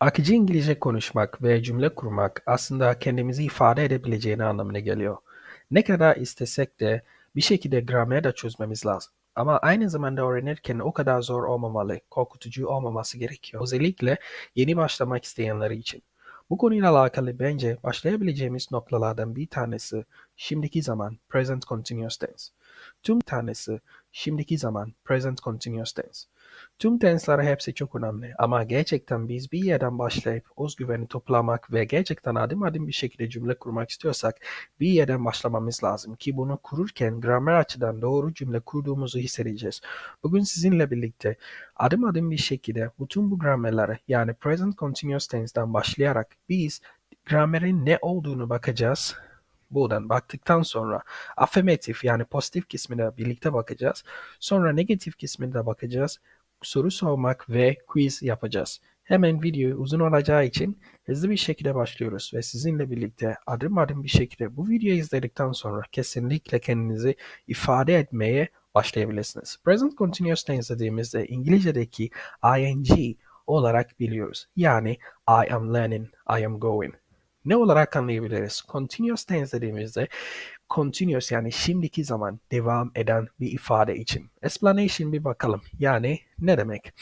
Akıcı İngilizce konuşmak ve cümle kurmak aslında kendimizi ifade edebileceğini anlamına geliyor. Ne kadar istesek de bir şekilde gramer de çözmemiz lazım. Ama aynı zamanda öğrenirken o kadar zor olmamalı, korkutucu olmaması gerekiyor. Özellikle yeni başlamak isteyenler için. Bu konuyla alakalı bence başlayabileceğimiz noktalardan bir tanesi şimdiki zaman present continuous tense. Tüm tanesi şimdiki zaman present continuous tense. Tüm tenseler hepsi çok önemli ama gerçekten biz bir yerden başlayıp özgüveni toplamak ve gerçekten adım adım bir şekilde cümle kurmak istiyorsak bir yerden başlamamız lazım ki bunu kururken gramer açıdan doğru cümle kurduğumuzu hissedeceğiz. Bugün sizinle birlikte adım adım bir şekilde bütün bu gramerlere yani present continuous tense'den başlayarak biz gramerin ne olduğunu bakacağız Buradan baktıktan sonra affirmatif yani pozitif kısmına birlikte bakacağız. Sonra negatif kısmına bakacağız. Soru sormak ve quiz yapacağız. Hemen video uzun olacağı için hızlı bir şekilde başlıyoruz ve sizinle birlikte adım adım bir şekilde bu videoyu izledikten sonra kesinlikle kendinizi ifade etmeye başlayabilirsiniz. Present Continuous Tense dediğimizde İngilizce'deki ing olarak biliyoruz. Yani I am learning, I am going ne olarak anlayabiliriz? Continuous tense dediğimizde continuous yani şimdiki zaman devam eden bir ifade için. Explanation bir bakalım. Yani ne demek?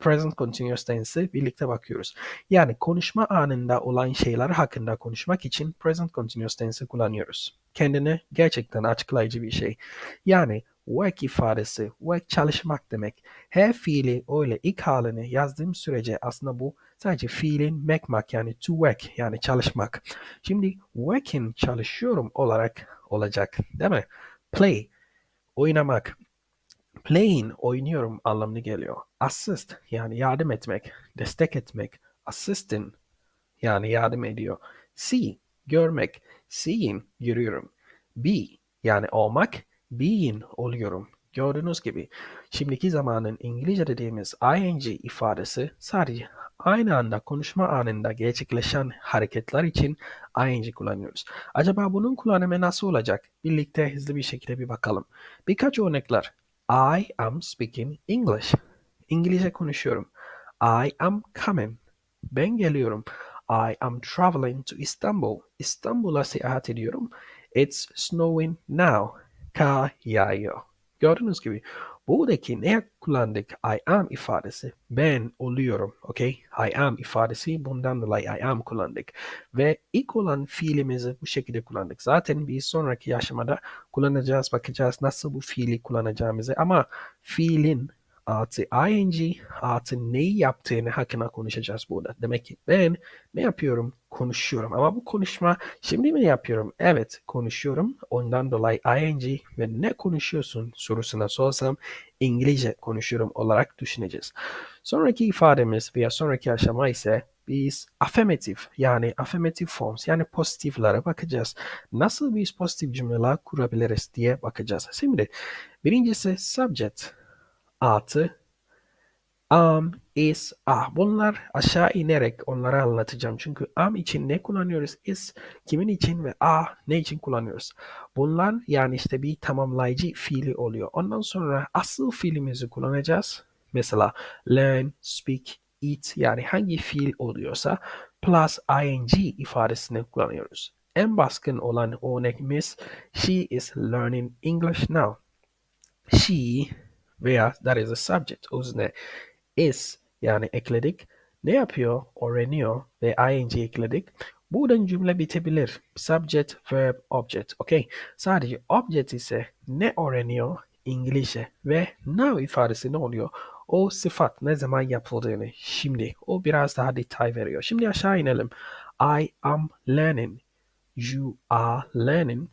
Present continuous tense'i birlikte bakıyoruz. Yani konuşma anında olan şeyler hakkında konuşmak için present continuous tense'i kullanıyoruz. Kendine gerçekten açıklayıcı bir şey. Yani work ifadesi, work çalışmak demek. Her fiili öyle ilk halini yazdığım sürece aslında bu sadece fiilin mekmak yani to work yani çalışmak. Şimdi working çalışıyorum olarak olacak değil mi? Play oynamak. Playing oynuyorum anlamına geliyor. Assist yani yardım etmek, destek etmek. Assisting yani yardım ediyor. See görmek. Seeing görüyorum. Be yani olmak being oluyorum. Gördüğünüz gibi şimdiki zamanın İngilizce dediğimiz ing ifadesi sadece aynı anda konuşma anında gerçekleşen hareketler için ing kullanıyoruz. Acaba bunun kullanımı nasıl olacak? Birlikte hızlı bir şekilde bir bakalım. Birkaç örnekler. I am speaking English. İngilizce konuşuyorum. I am coming. Ben geliyorum. I am traveling to Istanbul. İstanbul'a seyahat ediyorum. It's snowing now kar yağıyor. Gördüğünüz gibi buradaki ne kullandık? I am ifadesi. Ben oluyorum. Okay? I am ifadesi bundan dolayı I am kullandık. Ve ilk olan fiilimizi bu şekilde kullandık. Zaten bir sonraki aşamada kullanacağız. Bakacağız nasıl bu fiili kullanacağımızı. Ama fiilin artı ing artı neyi yaptığını hakkında konuşacağız burada. Demek ki ben ne yapıyorum? Konuşuyorum. Ama bu konuşma şimdi mi yapıyorum? Evet konuşuyorum. Ondan dolayı ing ve ne konuşuyorsun sorusuna sorsam İngilizce konuşuyorum olarak düşüneceğiz. Sonraki ifademiz veya sonraki aşama ise biz affirmative yani affirmative forms yani pozitiflere bakacağız. Nasıl biz pozitif cümleler kurabiliriz diye bakacağız. Şimdi birincisi subject artı am, is, ah. Bunlar aşağı inerek onları anlatacağım. Çünkü am için ne kullanıyoruz? Is kimin için ve ah ne için kullanıyoruz? Bunlar yani işte bir tamamlayıcı fiili oluyor. Ondan sonra asıl fiilimizi kullanacağız. Mesela learn, speak, eat yani hangi fiil oluyorsa plus ing ifadesini kullanıyoruz. En baskın olan örneğimiz she is learning English now. She veya that is a subject özne is yani ekledik. Ne yapıyor? Öğreniyor ve ing ekledik. Buradan cümle bitebilir. Subject, verb, object. Okay. Sadece object ise ne öğreniyor? İngilizce. Ve now ifadesi ne oluyor? O sıfat ne zaman yapıldığını. Şimdi o biraz daha detay veriyor. Şimdi aşağı inelim. I am learning. You are learning.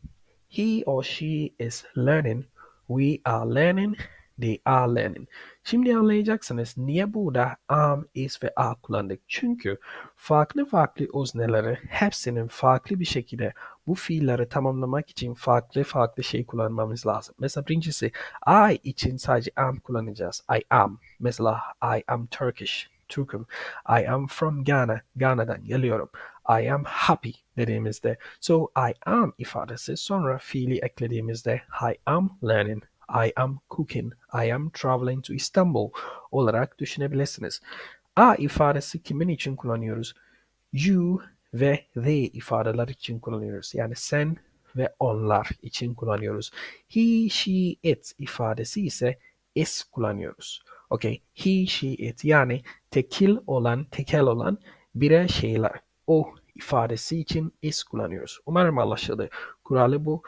He or she is learning. We are learning. They are learning. Şimdi anlayacaksınız niye burada am, is ve are kullandık. Çünkü farklı farklı özneleri hepsinin farklı bir şekilde bu fiilleri tamamlamak için farklı farklı şey kullanmamız lazım. Mesela birincisi I için sadece am kullanacağız. I am. Mesela I am Turkish. Türk'üm. I am from Ghana. Ghana'dan geliyorum. I am happy dediğimizde. So I am ifadesi sonra fiili eklediğimizde I am learning I am cooking, I am traveling to Istanbul olarak düşünebilirsiniz. A ifadesi kimin için kullanıyoruz? You ve they ifadeler için kullanıyoruz. Yani sen ve onlar için kullanıyoruz. He, she, it ifadesi ise is kullanıyoruz. Okay. He, she, it yani tekil olan, tekel olan birer şeyler. O ifadesi için is kullanıyoruz. Umarım anlaşıldı. Kuralı bu.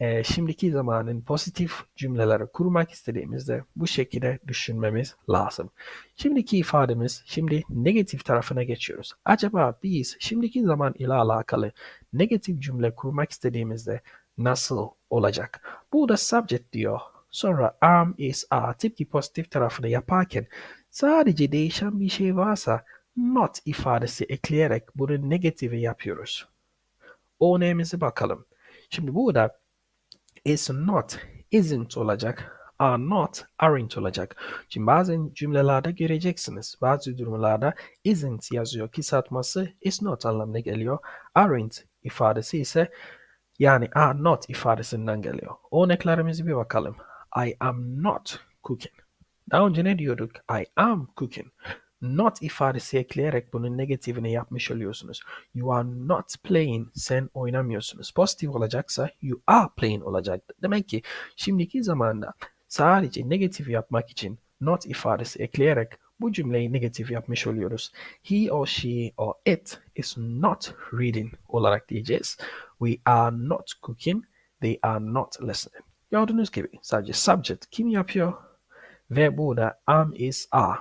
Ee, şimdiki zamanın pozitif cümleleri kurmak istediğimizde bu şekilde düşünmemiz lazım. Şimdiki ifademiz, şimdi negatif tarafına geçiyoruz. Acaba biz şimdiki zaman ile alakalı negatif cümle kurmak istediğimizde nasıl olacak? Burada subject diyor. Sonra am, is, are tipki pozitif tarafını yaparken sadece değişen bir şey varsa not ifadesi ekleyerek bunu negatifi yapıyoruz. Örneğimize bakalım. Şimdi burada is not, isn't olacak. Are not, aren't olacak. Şimdi bazen cümlelerde göreceksiniz. Bazı durumlarda isn't yazıyor. Kısaltması is not anlamına geliyor. Aren't ifadesi ise yani are not ifadesinden geliyor. Örneklerimize bir bakalım. I am not cooking. Daha önce ne diyorduk? I am cooking. Not ifadesi ekleyerek bunun negatifini yapmış oluyorsunuz. You are not playing. Sen oynamıyorsunuz. Pozitif olacaksa you are playing olacak. Demek ki şimdiki zamanda sadece negatif yapmak için not ifadesi ekleyerek bu cümleyi negatif yapmış oluyoruz. He or she or it is not reading olarak diyeceğiz. We are not cooking. They are not listening. Gördüğünüz gibi sadece subject kim yapıyor? Ve burada am is are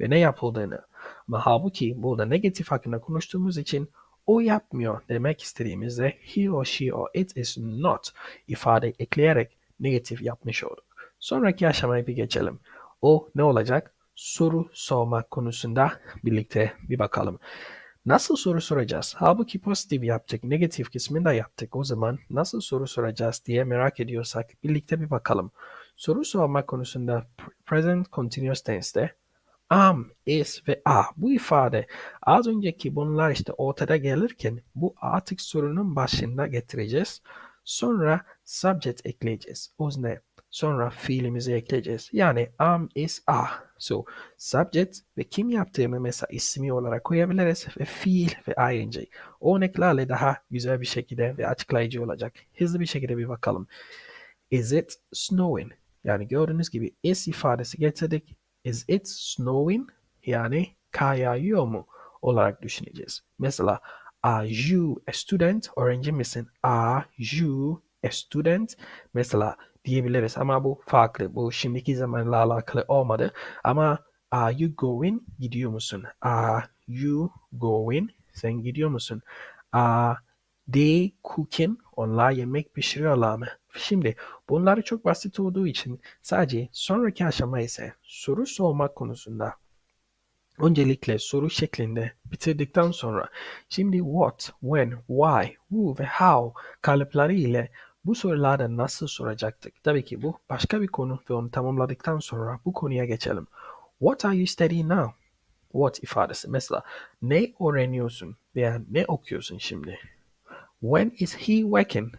ve ne yapıldığını ama halbuki burada negatif hakkında konuştuğumuz için o yapmıyor demek istediğimizde he or she or it is not ifade ekleyerek negatif yapmış olduk. Sonraki aşamaya bir geçelim. O ne olacak? Soru sormak konusunda birlikte bir bakalım. Nasıl soru soracağız? Halbuki pozitif yaptık, negatif kısmını da yaptık. O zaman nasıl soru soracağız diye merak ediyorsak birlikte bir bakalım. Soru sormak konusunda present continuous tense'de am, is ve are bu ifade az önceki bunlar işte ortada gelirken bu artık sorunun başında getireceğiz. Sonra subject ekleyeceğiz. Özne. Sonra fiilimizi ekleyeceğiz. Yani am, is, are. So subject ve kim yaptığımı mesela ismi olarak koyabiliriz ve fiil ve ing. Örneklerle daha güzel bir şekilde ve açıklayıcı olacak. Hızlı bir şekilde bir bakalım. Is it snowing? Yani gördüğünüz gibi is ifadesi getirdik. Is it snowing? Yani kar yağıyor mu? olarak düşüneceğiz. Mesela are you a student? Öğrenci misin? Are you a student? Mesela diyebiliriz ama bu farklı. Bu şimdiki zamanla alakalı olmadı. Ama are you going? Gidiyor musun? Are you going? Sen gidiyor musun? Are they cooking? Onlar yemek pişiriyorlar mı? Şimdi bunları çok basit olduğu için sadece sonraki aşama ise soru sormak konusunda öncelikle soru şeklinde bitirdikten sonra şimdi what, when, why, who ve how kalıpları ile bu sorularda nasıl soracaktık? Tabii ki bu başka bir konu ve onu tamamladıktan sonra bu konuya geçelim. What are you studying now? What ifadesi. Mesela ne öğreniyorsun veya ne okuyorsun şimdi? When is he working?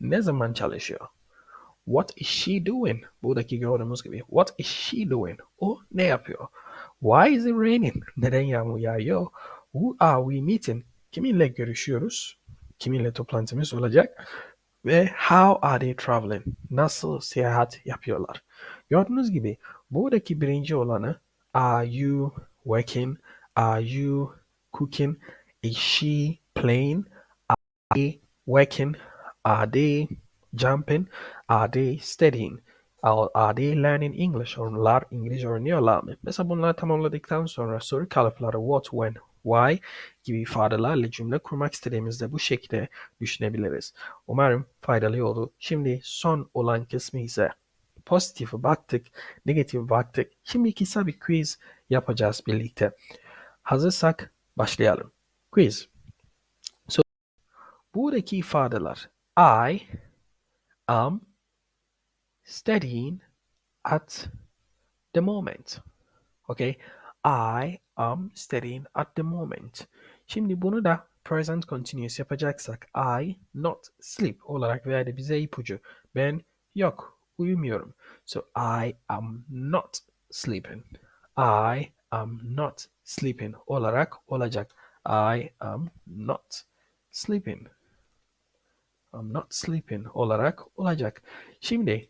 Ne zaman çalışıyor? What is she doing? Buradaki gördüğümüz gibi. What is she doing? O ne yapıyor? Why is it raining? Neden yağmur yağıyor? Who are we meeting? Kiminle görüşüyoruz? Kiminle toplantımız olacak? Ve how are they traveling? Nasıl seyahat yapıyorlar? Gördüğünüz gibi buradaki birinci olanı are you working? Are you cooking? Is she playing? Are they working? Are they jumping? Are they studying? Are, they learning English? Onlar İngilizce öğreniyorlar mı? Mesela bunları tamamladıktan sonra soru kalıpları what, when, why gibi ifadelerle cümle kurmak istediğimizde bu şekilde düşünebiliriz. Umarım faydalı oldu. Şimdi son olan kısmı ise pozitife baktık, negatife baktık. Şimdi kısa bir quiz yapacağız birlikte. Hazırsak başlayalım. Quiz. So, buradaki ifadeler I am studying at the moment. Okay. I am studying at the moment. Şimdi bunu da present continuous yapacaksak I not sleep olarak verdi bize ipucu. Ben yok uyumuyorum. So I am not sleeping. I am not sleeping olarak olacak. I am not sleeping. I'm not sleeping olarak olacak. Şimdi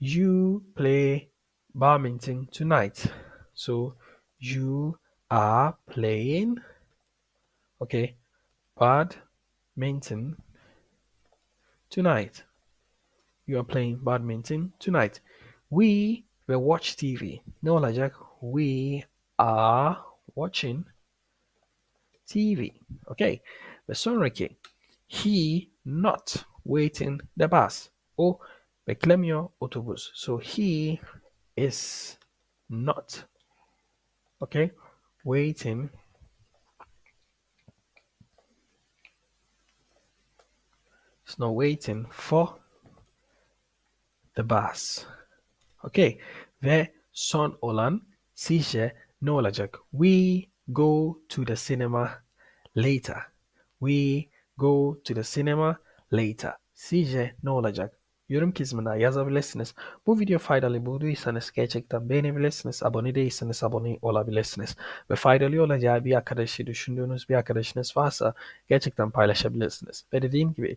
you play badminton tonight. So you are playing okay badminton tonight. You are playing badminton tonight. We will watch TV. Ne olacak? We are watching TV. Okay. Ve sonraki he not waiting the bus. O beklemiyor otobüs. So he is not okay waiting It's not waiting for the bus. Okay. Ve son olan sizce ne olacak? We go to the cinema later. We go to the cinema later. Sizce ne olacak? Yorum kısmına yazabilirsiniz. Bu video faydalı bulduysanız gerçekten beğenebilirsiniz. Abone değilseniz abone olabilirsiniz. Ve faydalı olacağı bir arkadaşı düşündüğünüz bir arkadaşınız varsa gerçekten paylaşabilirsiniz. Ve dediğim gibi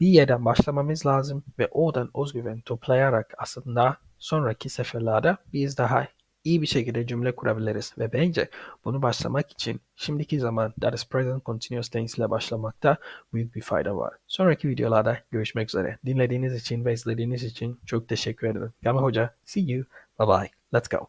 bir yerden başlamamız lazım ve oradan özgüven toplayarak aslında sonraki seferlerde biz daha iyi bir şekilde cümle kurabiliriz. Ve bence bunu başlamak için şimdiki zaman that is present continuous tense ile başlamakta büyük bir fayda var. Sonraki videolarda görüşmek üzere. Dinlediğiniz için ve izlediğiniz için çok teşekkür ederim. Yama Hoca, see you. Bye bye. Let's go.